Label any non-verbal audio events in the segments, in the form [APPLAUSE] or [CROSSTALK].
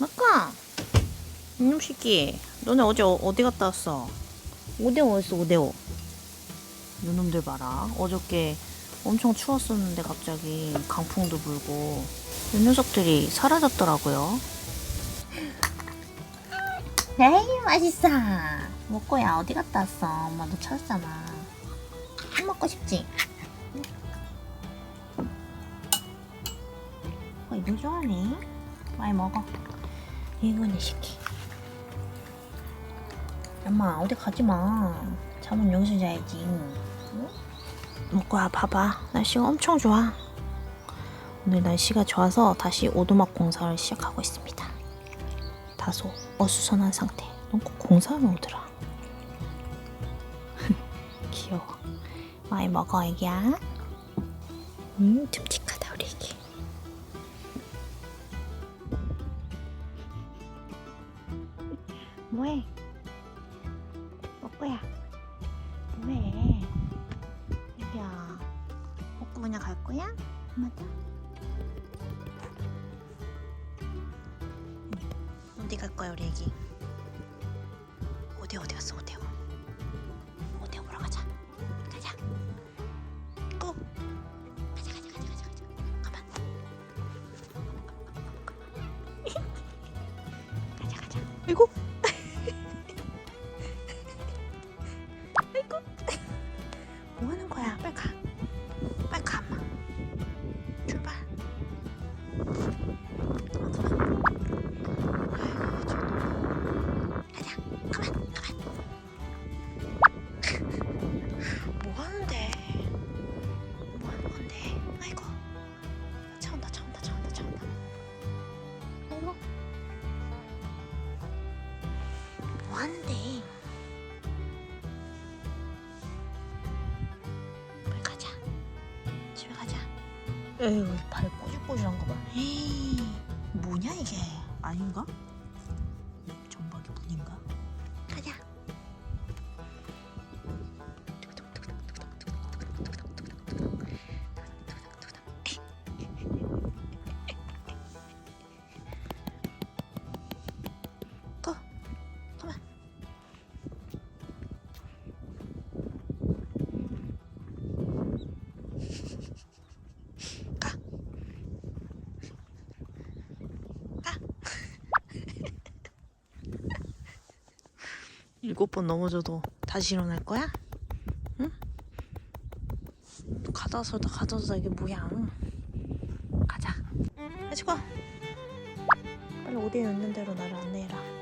아까 이놈 새끼 너네 어제 어, 어디 갔다 왔어? 오데오 어딨어 오데오. 이놈들 봐라. 어저께 엄청 추웠었는데 갑자기 강풍도 불고 이 녀석들이 사라졌더라고요. 에이 맛있어. 먹고야 어디 갔다 왔어? 엄마 너 찾았잖아. 밥 먹고 싶지? 어, 이거 좋아하네. 많이 먹어 이거네 새끼 엄마 어디 가지마. 잠은 여기서 자야지. 응? 먹고야 봐봐. 날씨가 엄청 좋아. 오늘 날씨가 좋아서 다시 오두막 공사를 시작하고 있습니다. 다소 어수선한 상태. 넌 꼭 공사하면 오더라. [LAUGHS] 귀여워. 많이 먹어 애기야. 음 듬직하다 우리 애기 뭐해? 먹고야 뭐해? 애기야 먹고 그냥 갈 거야? 맞아? 어디 갈 거야 우리 애기? 어디 어디 갔어 어디 어 에휴 발 꼬질꼬질한 거 봐 에이 뭐냐 이게 아닌가? 일곱 번 넘어져도 다시 일어날 거야? 응? 가다서다 가다서다 이게 뭐야? 가자. 해주고. 빨리 어디에 있는 대로 나를 안내해라.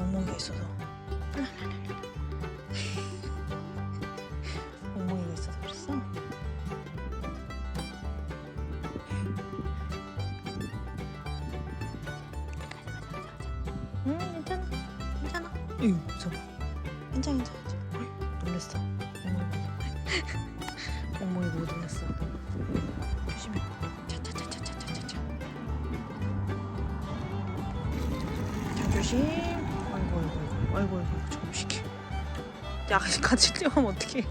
멍멍이가 있어서. [LAUGHS] 멍멍이가 있어서 그랬어? 응 괜찮아. 괜찮아. 에휴 무서워. 괜찮아 괜찮아 놀랬어. 멍멍이 멍멍이 보고 놀랬어. 조심해. 차차차차차차차 자 조심 아이고 아이고 저놈 시키 야 같이 뛰어가면 어떡해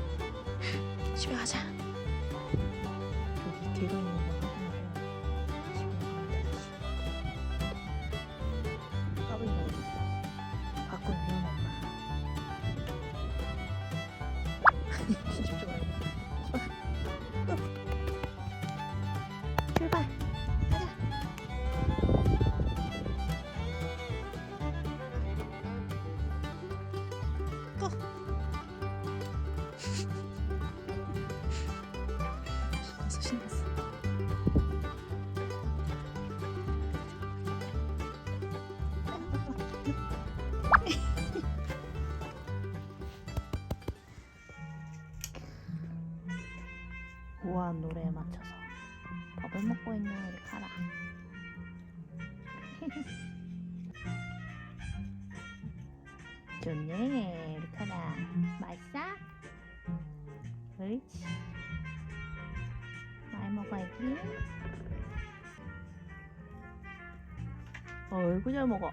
먹어야지. 어이구 잘 먹어.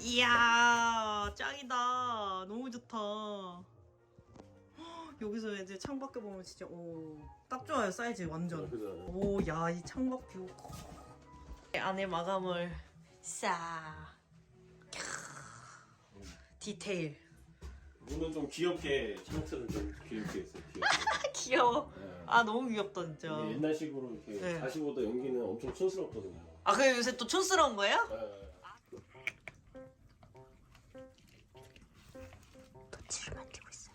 이야 짱이다. 너무 좋다. 헉, 여기서 이제 창밖에 보면 진짜 오딱 좋아요 사이즈 완전. 그죠. 오야 이 창밖 뷰. 안에 마감을 싹. 캬, 디테일 문은 좀 귀엽게 창틀은 좀 귀엽게 했어요. 귀엽게. [LAUGHS] 귀여워 네. 아 너무 귀엽다 진짜 이게 옛날식으로 이렇게 네. 다시 보다 연기는 엄청 촌스럽거든요. 아 그래 요새 또 촌스러운 거예요? 네. 터치를 만지고 있어요.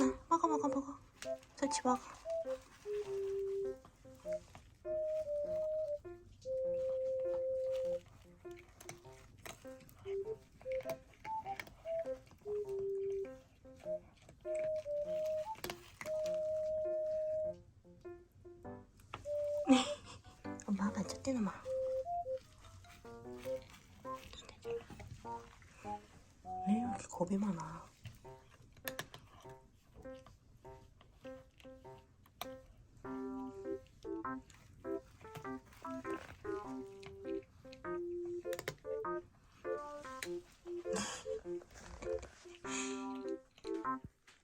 응, 먹어 먹어 먹어. 터치 먹어. 겁이 많아?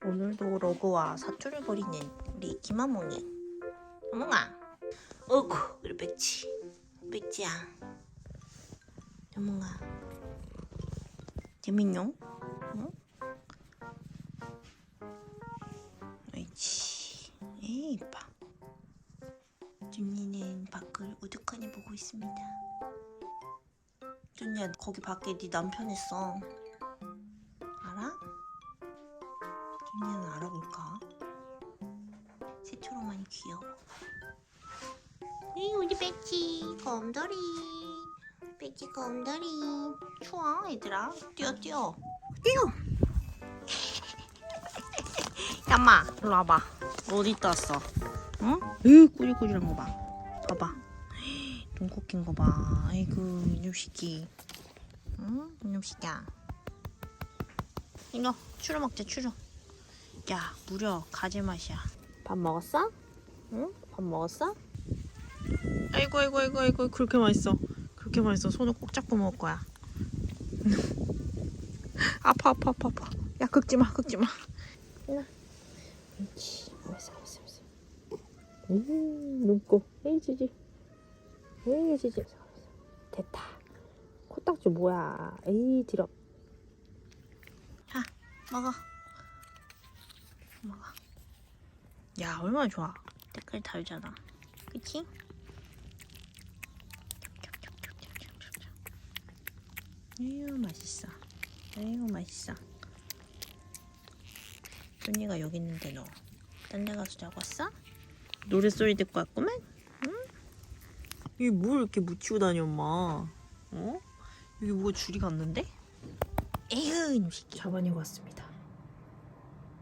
오늘도 러그와 사투를 벌이는 우리 김아몽이. 어몽아. 어구 우리 백지 백지야. 어몽아. 재민용 에이 이뻐 준이는 밖을 우두커니 보고 있습니다 준이야 거기 밖에 네 남편 있어 알아? 준이는 알아볼까? 새초롬하니 귀여워. 이 우리 배치 곰돌이. 배치 곰돌이. 추워 얘들아. 뛰어 뛰어. 뛰어. [LAUGHS] 야마 일로 와봐. 너 어디 왔어? 응? 으 꾸질꾸질한 거 봐. 봐봐. 눈 꺾인 거 봐. 아이고 이놈 새끼. 응? 이놈 새끼야. 이거 추루 먹자 추루. 야, 무려 가지 맛이야. 밥 먹었어? 응? 밥 먹었어? 아이고 아이고 아이고 아이고 그렇게 맛있어 그렇게 맛있어 손을 꼭 잡고 먹을 거야 [LAUGHS] 아파 아파 아파 아파 야 긁지 마 긁지 마 그렇지. 알았어, 알았어, 알았어. 음, 눈곱. 에이, 지지. 에이, 지지. 알았어, 알았어. 됐다. 코딱지 뭐야. 에이, 뒤로. 자, 먹어. 먹어. 야 얼마나 좋아 댓글 달잖아. 그치? 에휴, 맛있어. 에휴, 맛있어. 준이가 여기 있는데 너. 딴 데 가서 자고 왔어? 노랫소리 듣고 왔구만 응? 이게 뭘 이렇게 묻히고 다녀 엄마 어? 여기 뭐가 줄이 갔는데? 에휴, 이놈 새끼. 자반이가 왔습니다.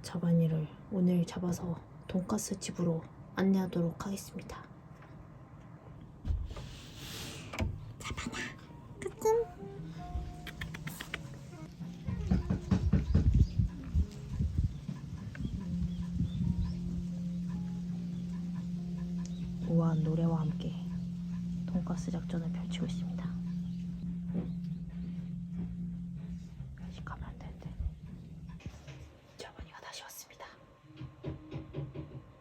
자반이를 오늘 잡아서 돈가스 집으로 안내하도록 하겠습니다. 자반아, 돈가스 작전을 펼치고 있습니다. 다시 가면 안 되는데. 저번이가 다시 왔습니다.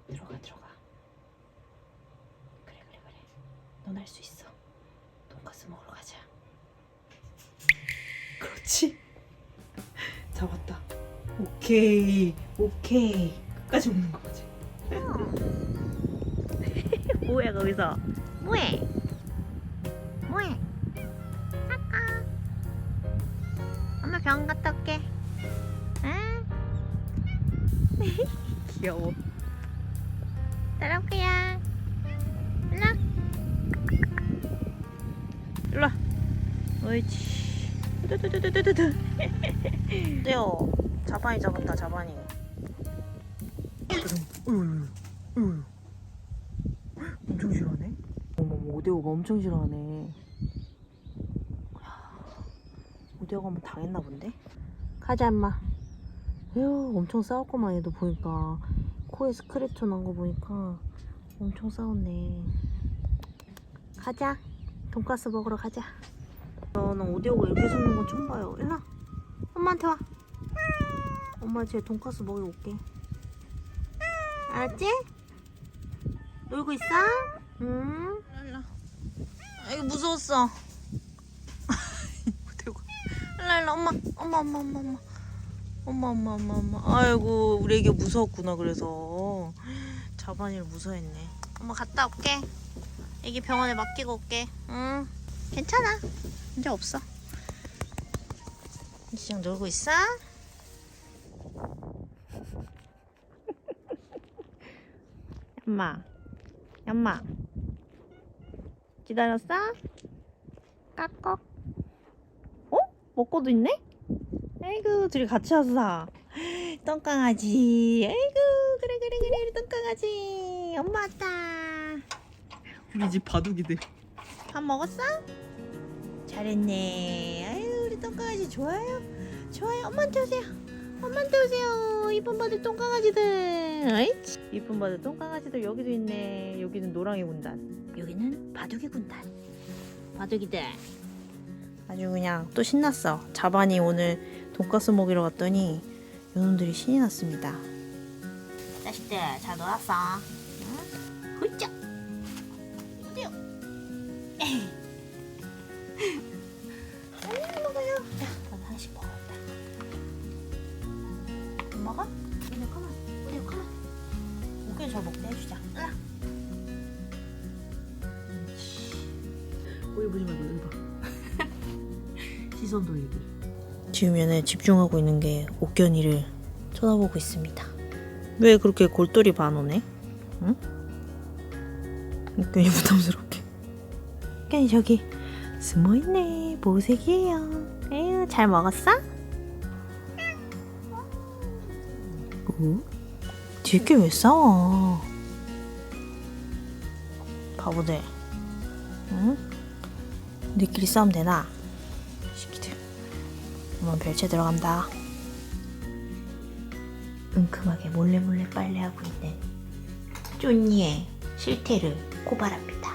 들어가 들어가. 그래 그래 그래. 넌 할 수 있어. 돈가스 먹으러 가자. 그렇지 잡았다 오케이 오케이 끝까지 먹는 거지 뭐해 거기서? 뭐해? 병원 갔다 올게. 응? [LAUGHS] 귀여워. 따라올게요. 일로. 일로. 와. 옳지. 두두두두두두. 어때요? 자반이 잡았다 자반이. 어휴, 어휴. 엄청 싫어하네. 어머, 오데오가 엄청 싫어하네. 오데오가 한번 당했나 본데? 가자, 엄마. 에휴, 엄청 싸웠구만, 얘도 보니까. 코에 스크래쳐 난 거 보니까 엄청 싸웠네. 가자. 돈가스 먹으러 가자. 어, 나 오데오가 이렇게 숨는 건 처음 봐요. 일로 와. 엄마한테 와. 엄마 쟤 돈가스 먹으러 올게. 알았지? 놀고 있어? 응. 일로. 아이고 무서웠어. 일로 엄마 엄마 엄마 엄마 엄마. 엄마 엄마 엄마 엄마. 아이고 우리 애기 무서웠구나 그래서 자반이를 무서워했네. 엄마 갔다 올게. 애기 병원에 맡기고 올게. 응. 괜찮아. 문제 없어. 이지영 놀고 있어? [LAUGHS] 엄마, 엄마. 기다렸어? 까꺽. 어? 먹고도 있네? 아이고, 둘이 같이 왔어. [GASPS] 똥강아지. 아이고, 그래, 그래, 그래, 우리 똥강아지. 엄마 왔다. 우리 집 바둑이들. 밥 먹었어? 잘했네. 아유, 우리 똥강아지 좋아요? 좋아요. 엄마한테 오세요. 엄마한테 오세요. 이쁜 바들 똥강아지들. 아이치. 이쁜 바들 똥강아지들 여기도 있네. 여기는 노랑이 군단. 여기는 바둑이 군단. 바둑이들. 아주 그냥 또 신났어. 자반이 오늘 돈가스 먹이러 갔더니 요놈들이 신이 났습니다. 자식들 잘 놀았어. 응? 훌쩍. 어디요? 빨리 [LAUGHS] 먹어요. 자, 나도 하나씩 먹어야겠다. 안 먹어? 오늘 커만. 오늘 커만. 오케이, 저 먹게 해주자. 으아. 거기 보지 말고. 시선 돌리기. 얘네 집중하고 있는 게 옥견이를 쳐다보고 있습니다. 왜 그렇게 골똘히 반오네? 응? 옥견이 부담스럽게. 옥견이 저기 숨어있네. 보색이에요. 에휴, 잘 먹었어? 뭐? 뒤에 왜 싸워? 바보들. 응? 우리끼리 싸우면 되나? 엄마 별채 들어간다. 은큼하게 몰래 몰래 빨래하고 있는 쫀니의 실태를 고발합니다.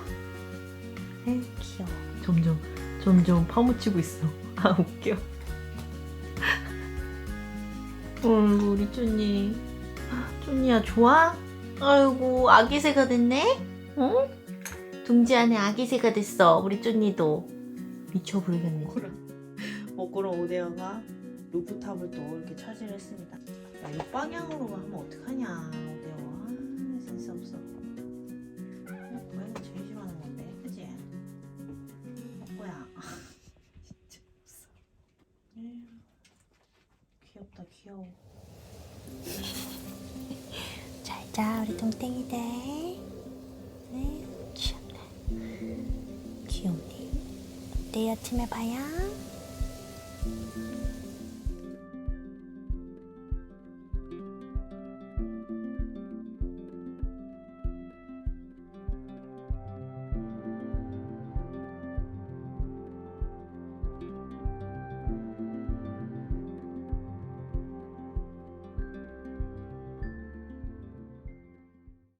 아유 귀여워. 점점 점점 파묻히고 있어. [LAUGHS] 아 웃겨. [LAUGHS] 어, 우리 쫀니. [GASPS] 쫀니야 좋아? 아이고 아기 새가 됐네? 어? 둥지 안에 아기 새가 됐어 우리 쫀니도 미쳐버리겠네 먹구름 오데어가 루프탑을 또 이렇게 차지했습니다. 야 이 방향으로 하면 어떡하냐 오데어 아 센스 없어. 싫어하는 건데 그지? 먹고야. [LAUGHS] 진짜 없어. 에휴, 귀엽다 귀여워. [LAUGHS] 잘자 우리 동땡이들. 네 귀엽네. 귀엽네. 내일 아침에 봐요 Thank you.